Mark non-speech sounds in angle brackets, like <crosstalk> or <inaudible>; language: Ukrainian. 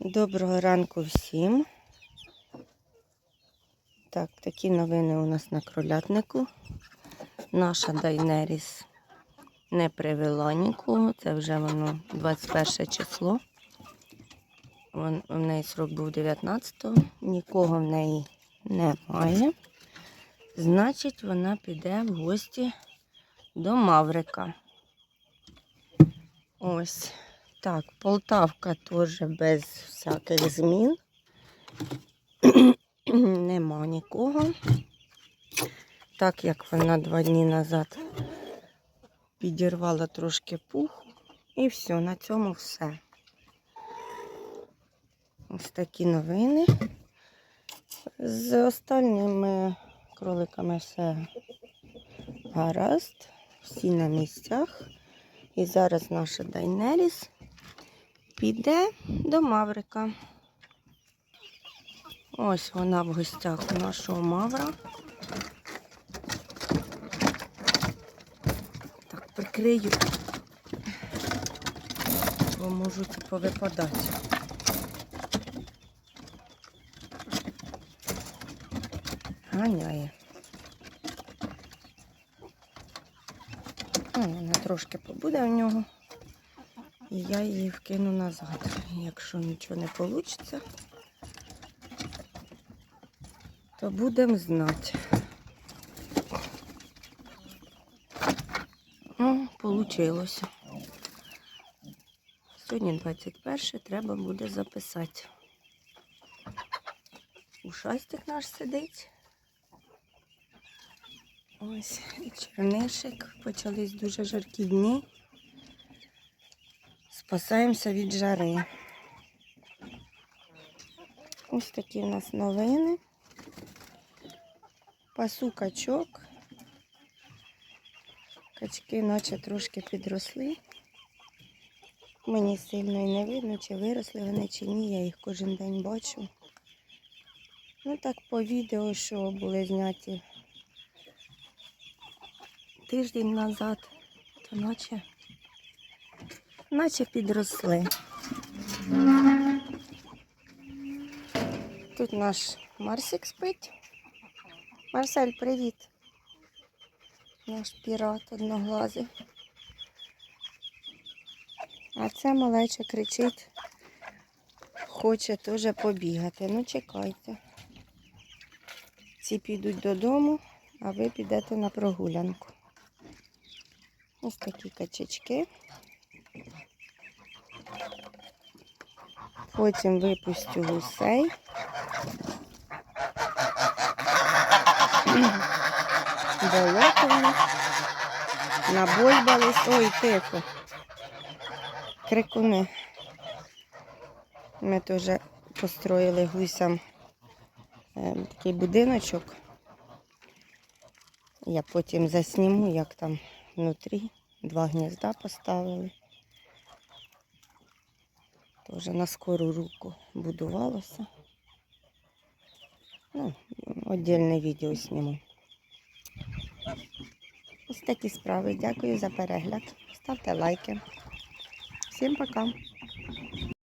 Доброго ранку всім. Так, такі новини у нас на кролятнику. Наша Дайнеріс не привела нікого. Це вже воно 21 число. Вон, у неї срок був 19-го. Нікого в неї немає. Значить, вона піде в гості до Маврика. Ось. Так, Полтавка теж без всяких змін. <clears throat> Нема нікого. Так як вона два дні назад підірвала трошки пух. І все, на цьому все. Ось такі новини. З останніми кроликами все гаразд. Всі на місцях. І зараз наша Дайнеріс піде до Маврика. Ось вона в гостях у нашого Мавра. Так, прикрию, бо можуть повипадати. Ганяє. Ну, Вона трошки побуде в нього. І я її вкину назад. Якщо нічого не вийде, то будемо знати. Ну, вийшло. Сьогодні 21 треба буде записати. Ушастик наш сидить. Ось і чернишик. Почались дуже жаркі дні. Спасаємося від жари. Ось такі в нас новини. Пасу качок. Качки наче трошки підросли. Мені сильно і не видно, чи виросли вони, чи ні. Я їх кожен день бачу. Ну так по відео, що були зняті тиждень назад, то наче наче підросли. Тут наш Марсик спить. Марсель, привіт. Наш пірат одноглазий. А це малеча кричить, хоче теж побігати. Ну, чекайте. Ці підуть додому, а ви підете на прогулянку. Ось такі качечки. Потім випустю гусей. Болото в них. Набойбались. Ой, тихо. Крикуни. Ми теж построїли гусям е, такий будиночок. Я потім засніму, як там внутрі. Два гнізда поставили. Теж на скору руку будувалося. Ну, віддільне відео зніму. Ось такі справи. Дякую за перегляд. Ставте лайки. Всім пока.